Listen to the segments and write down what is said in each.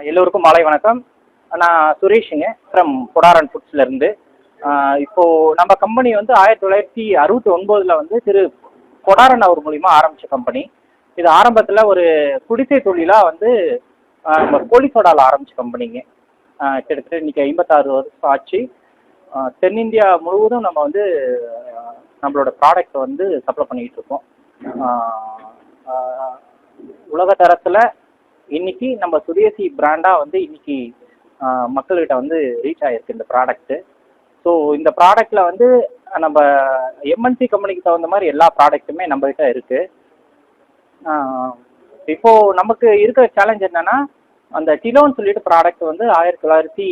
எல்லோருக்கும் மாலை வணக்கம். நான் சுரேஷுங்க ஃப்ரம் பொடாரன் ஃபுட்ஸ்லேருந்து இப்போது நம்ம கம்பெனி வந்து ஆயிரத்தி தொள்ளாயிரத்தி அறுபத்தி ஒன்பதில் வந்து திரு கொடாரன் அவர் மூலிமா ஆரம்பித்த கம்பெனி இது ஆரம்பத்தில் ஒரு குடிசை தொழிலாக வந்து நம்ம கோழி ஆரம்பித்த கம்பெனிங்க கிட்டத்தட்ட இன்றைக்கி ஐம்பத்தாறு வருஷம் ஆச்சு. தென்னிந்தியா முழுவதும் நம்ம வந்து நம்மளோட ப்ராடக்ட் வந்து சப்ளை பண்ணிக்கிட்டு இருக்கோம். உலக தரத்தில் இன்னைக்கு நம்ம சுதேசி பிராண்டாக வந்து இன்னைக்கு மக்கள்கிட்ட வந்து ரீச் ஆகிருக்கு இந்த ப்ராடக்ட்டு ஸோ இந்த ப்ராடக்ட்டில் வந்து நம்ம எம்என்சி கம்பெனிக்கு தகுந்த மாதிரி எல்லா ப்ராடக்ட்டுமே நம்மகிட்ட இருக்குது இப்போது நமக்கு இருக்கிற சேலஞ்ச் என்னென்னா அந்த டிலோன்னு சொல்லிட்டு ப்ராடக்ட் வந்து ஆயிரத்தி தொள்ளாயிரத்தி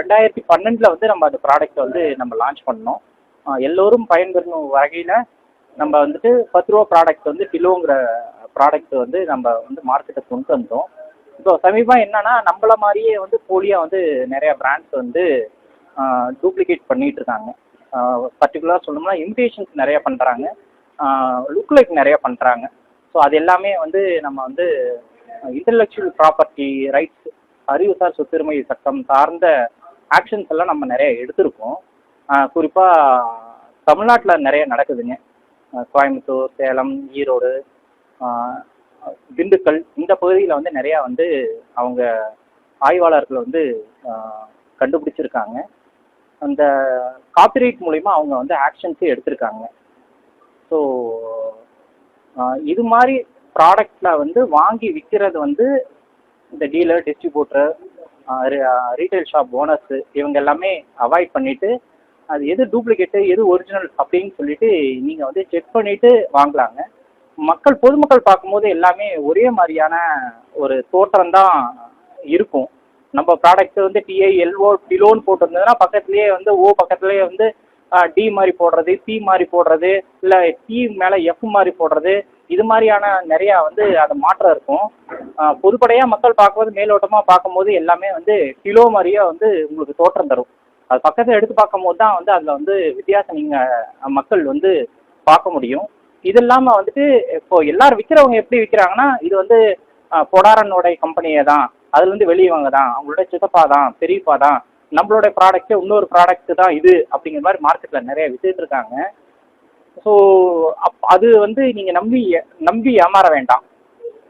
ரெண்டாயிரத்தி பன்னெண்டில் வந்து நம்ம அந்த ப்ராடக்ட்டை வந்து நம்ம லான்ச் பண்ணோம். எல்லோரும் பயன்பெறும் வகையில் நம்ம வந்துட்டு பத்து ரூபா ப்ராடக்ட் வந்து கிலோங்கிற ப்ராடக்ட் வந்து நம்ம வந்து மார்க்கெட்டை கொண்டு வந்தோம் இப்போ சமீபம் என்னன்னா நம்மள மாதிரியே வந்து போலியாக வந்து நிறைய பிராண்ட்ஸ் வந்து டூப்ளிகேட் பண்ணிட்டு இருக்காங்க. பர்டிகுலராக சொல்லணும்னா இமிடேஷன்ஸ் நிறைய பண்ணுறாங்க லுக் லைக் நிறைய பண்ணுறாங்க ஸோ அது எல்லாமே வந்து நம்ம வந்து இன்டலெக்சுவல் ப்ராப்பர்ட்டி ரைட்ஸ் அறிவுசார் சொத்துரிமை சட்டம் சார்ந்த ஆக்ஷன்ஸ் எல்லாம் நம்ம நிறைய எடுத்திருக்கோம். குறிப்பாக தமிழ்நாட்டில் நிறைய நடக்குதுங்க. கோயம்புத்தூர் சேலம் ஈரோடு திண்டுக்கல் இந்த பகுதியில் வந்து நிறையா வந்து அவங்க ஆய்வாளர்கள் வந்து கண்டுபிடிச்சிருக்காங்க. அந்த காப்பிரைட் மூலிமா அவங்க வந்து ஆக்ஷன்ஸே எடுத்திருக்காங்க. ஸோ இது மாதிரி ப்ராடக்டில் வந்து வாங்கி விற்கிறது வந்து இந்த dealer distributor retail shop owners இவங்க எல்லாமே அவாய்ட் பண்ணிவிட்டு அது எது டூப்ளிகேட்டு எது ஒரிஜினல் அப்படின்னு சொல்லிட்டு நீங்கள் வந்து செக் பண்ணிவிட்டு வாங்கலாங்க. மக்கள் பொதுமக்கள் பார்க்கும்போது எல்லாமே ஒரே மாதிரியான ஒரு தோற்றம் தான் இருக்கும். நம்ம ப்ராடக்ட் வந்து டிஐ எல்ஓ டிலோன்னு போட்டிருந்ததுன்னா பக்கத்துலேயே வந்து ஓ பக்கத்துலேயே வந்து டி மாதிரி போடுறது பி மாதிரி போடுறது இல்லை டி மேலே எஃப் மாதிரி போடுறது இது மாதிரியான நிறையா வந்து அது மாற்றம் இருக்கும். பொதுப்படையாக மக்கள் பார்க்கும்போது மேலோட்டமாக பார்க்கும்போது எல்லாமே வந்து கிலோ மாதிரியே வந்து உங்களுக்கு தோற்றம் தரும். அது பக்கத்தில் எடுத்து பார்க்கும்போது தான் வந்து அதில் வந்து வித்தியாசம் நீங்கள் மக்கள் வந்து பார்க்க முடியும். இது இல்லாமல் வந்துட்டு இப்போ எல்லாரும் விற்கிறவங்க எப்படி விற்கிறாங்கன்னா இது வந்து பொடாரனுடைய கம்பெனியே தான். அதுலேருந்து வெளியவங்க தான். அவங்களோட சித்தப்பா தான் பெரியப்பா தான். நம்மளோட ப்ராடக்ட்டு இன்னொரு ப்ராடக்ட் தான் இது அப்படிங்கிற மாதிரி மார்க்கெட்டில் நிறைய வித்துட்டு இருக்காங்க. ஸோ அப் அது வந்து நீங்கள் நம்பி நம்பி ஏமாற வேண்டாம்.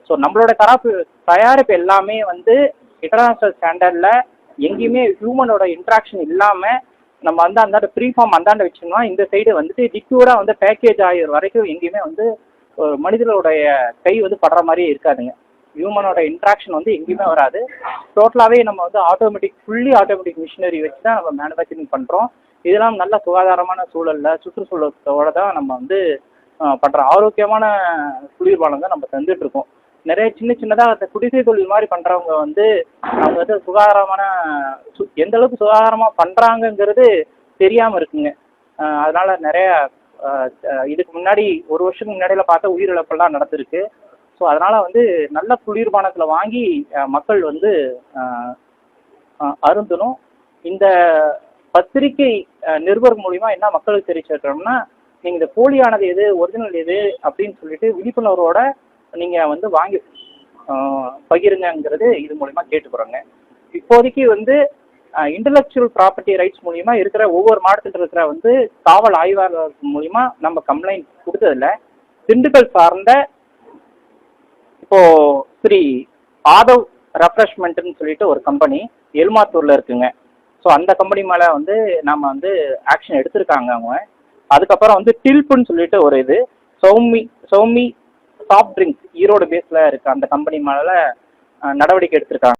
ஸோ நம்மளோட தரப்பு தயாரிப்பு எல்லாமே வந்து இன்டர்நேஷ்னல் ஸ்டாண்டர்டில் எங்கேயுமே ஹியூமனோட இன்ட்ராக்ஷன் இல்லாமல் நம்ம வந்து அந்தாண்ட ஃப்ரீ ஃபார்ம் அந்தாண்ட வச்சோம்னா இந்த சைடு வந்துட்டு லிக்யூடாக வந்து பேக்கேஜ் ஆகிற வரைக்கும் எங்கேயுமே வந்து ஒரு மனிதர்களுடைய கை வந்து படுற மாதிரியே இருக்காதுங்க. ஹியூமனோட இன்ட்ராக்ஷன் வந்து எங்கேயுமே வராது. டோட்டலாகவே நம்ம வந்து ஆட்டோமேட்டிக் ஃபுல்லி ஆட்டோமேட்டிக் மிஷினரி வச்சு தான் நம்ம மேனுஃபேக்சரிங் பண்ணுறோம் இதெல்லாம் நல்ல சுகாதாரமான சூழலில் சுற்றுச்சூழலோட தான் நம்ம வந்து பண்ணுற ஆரோக்கியமான குளிர்பானம் தான் நம்ம தந்துட்டு இருக்கோம். நிறைய சின்ன சின்னதாக அந்த குடிசை தொழில் மாதிரி பண்ணுறவங்க வந்து அவங்க வந்து சுகாதாரமான சு எந்த அளவுக்கு சுகாதாரமாக பண்ணுறாங்கங்கிறது தெரியாமல் இருக்குங்க. அதனால நிறைய இதுக்கு முன்னாடி ஒரு வருஷத்துக்கு முன்னாடியில பார்த்தா உயிரிழப்பெல்லாம் நடந்திருக்கு. ஸோ அதனால வந்து நல்ல குளிர்பானத்தில் வாங்கி மக்கள் வந்து அருந்தணும். இந்த பத்திரிகை நிருபர் மூலிமா என்ன மக்களுக்கு தெரிவிச்சிருக்கிறோம்னா நீங்கள் இந்த போலியானது எது ஒரிஜினல் எது அப்படின்னு சொல்லிட்டு விழிப்புணர்வோட நீங்கள் வந்து வாங்கி பகிருங்கிறது பகிருங்கங்கிறது இது மூலிமா கேட்டுக்கிறோங்க. இப்போதைக்கு வந்து இன்டலெக்சுவல் ப்ராப்பர்ட்டி ரைட்ஸ் மூலிமா இருக்கிற ஒவ்வொரு மாவட்டத்தில் இருக்கிற வந்து காவல் ஆய்வாளர் மூலிமா நம்ம கம்ப்ளைண்ட் கொடுத்ததில்ல திண்டுக்கல் சார்ந்த இப்போ ஸ்ரீ ஆதவ் ரெஃப்ரெஷ்மெண்ட்னு சொல்லிட்டு ஒரு கம்பெனி எல்மாத்தூர்ல இருக்குங்க. ஸோ அந்த கம்பெனி மேலே வந்து நம்ம வந்து ஆக்ஷன் எடுத்திருக்காங்க அவங்க. அதுக்கப்புறம் வந்து டில்ப்புன்னு சொல்லிட்டு ஒரு இது சௌமி சௌமி சாஃப்ட் ட்ரிங்க்ஸ் ஈரோடு பேஸில் இருக்க அந்த கம்பெனி மேலே நடவடிக்கை எடுத்திருக்காங்க.